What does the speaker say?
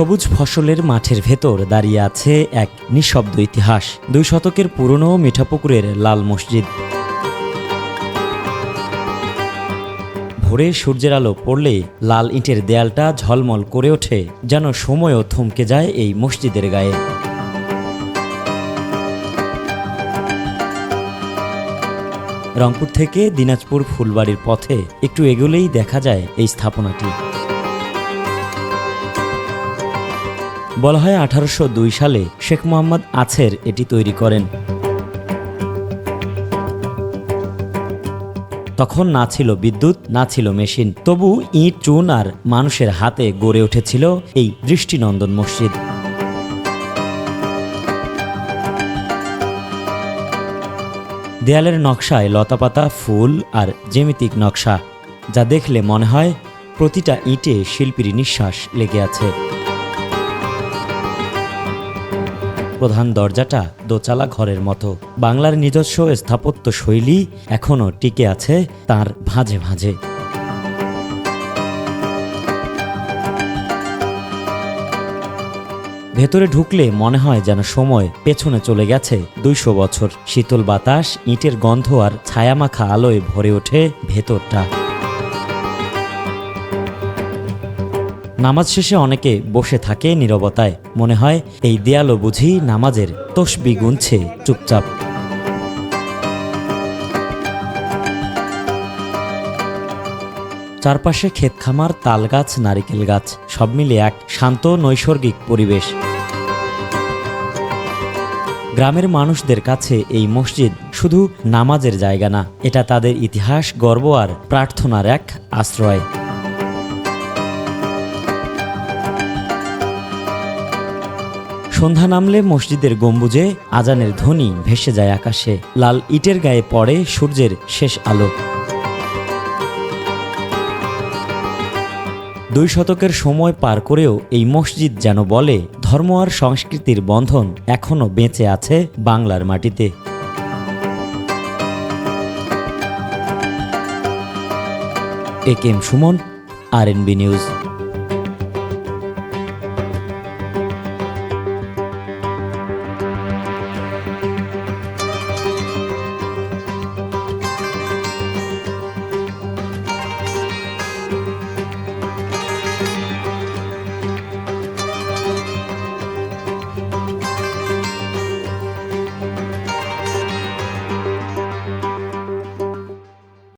সবুজ ফসলের মাঠের ভেতর দাঁড়িয়ে আছে এক নিঃশব্দ ইতিহাস, দুই শতকের পুরনো মিঠাপুকুরের লাল মসজিদ। ভোরে সূর্যের আলো পড়লে লাল ইটের দেয়ালটা ঝলমল করে ওঠে, যেন সময়ও থমকে যায় এই মসজিদের গায়ে। রংপুর থেকে দিনাজপুর ফুলবাড়ির পথে একটু এগোলেই দেখা যায় এই স্থাপনাটি। বলা হয় আঠারোশো দুই সালে শেখ মোহাম্মদ আছের এটি তৈরি করেন। তখন না ছিল বিদ্যুৎ, না ছিল মেশিন। তবু ইট, চুন আর মানুষের হাতে গড়ে উঠেছিল এই দৃষ্টিনন্দন মসজিদ। দেয়ালের নকশায় লতাপাতা, ফুল আর জ্যামিতিক নকশা, যা দেখলে মনে হয় প্রতিটা ইটে শিল্পীর নিঃশ্বাস লেগে আছে। প্রধান দরজাটা দোচালা ঘরের মতো। বাংলার নিজস্ব স্থাপত্য শৈলী এখনও টিকে আছে তার ভাঁজে ভাঁজে। ভেতরে ঢুকলে মনে হয় যেন সময় পেছনে চলে গেছে দুইশো বছর। শীতল বাতাস, ইটের গন্ধ আর ছায়ামাখা আলোয় ভরে ওঠে ভেতরটা। নামাজ শেষে অনেকে বসে থাকে নীরবতায়। মনে হয় এই দেয়ালও বুঝি নামাজের তসবি গুনছে চুপচাপ। চারপাশে ক্ষেত খামার তাল গাছ নারিকেল গাছ, সব মিলে এক শান্ত, নৈসর্গিক পরিবেশ। গ্রামের মানুষদের কাছে এই মসজিদ শুধু নামাজের জায়গা না, এটা তাদের ইতিহাস, গর্ব আর প্রার্থনার এক আশ্রয়। সন্ধ্যা নামলে মসজিদের গম্বুজে আজানের ধ্বনি ভেসে যায় আকাশে। লাল ইটের গায়ে পড়ে সূর্যের শেষ আলো। দুই শতকের সময় পার করেও এই মসজিদ যেন বলে, ধর্ম আর সংস্কৃতির বন্ধন এখনও বেঁচে আছে বাংলার মাটিতে। A K M Suman, R N B news.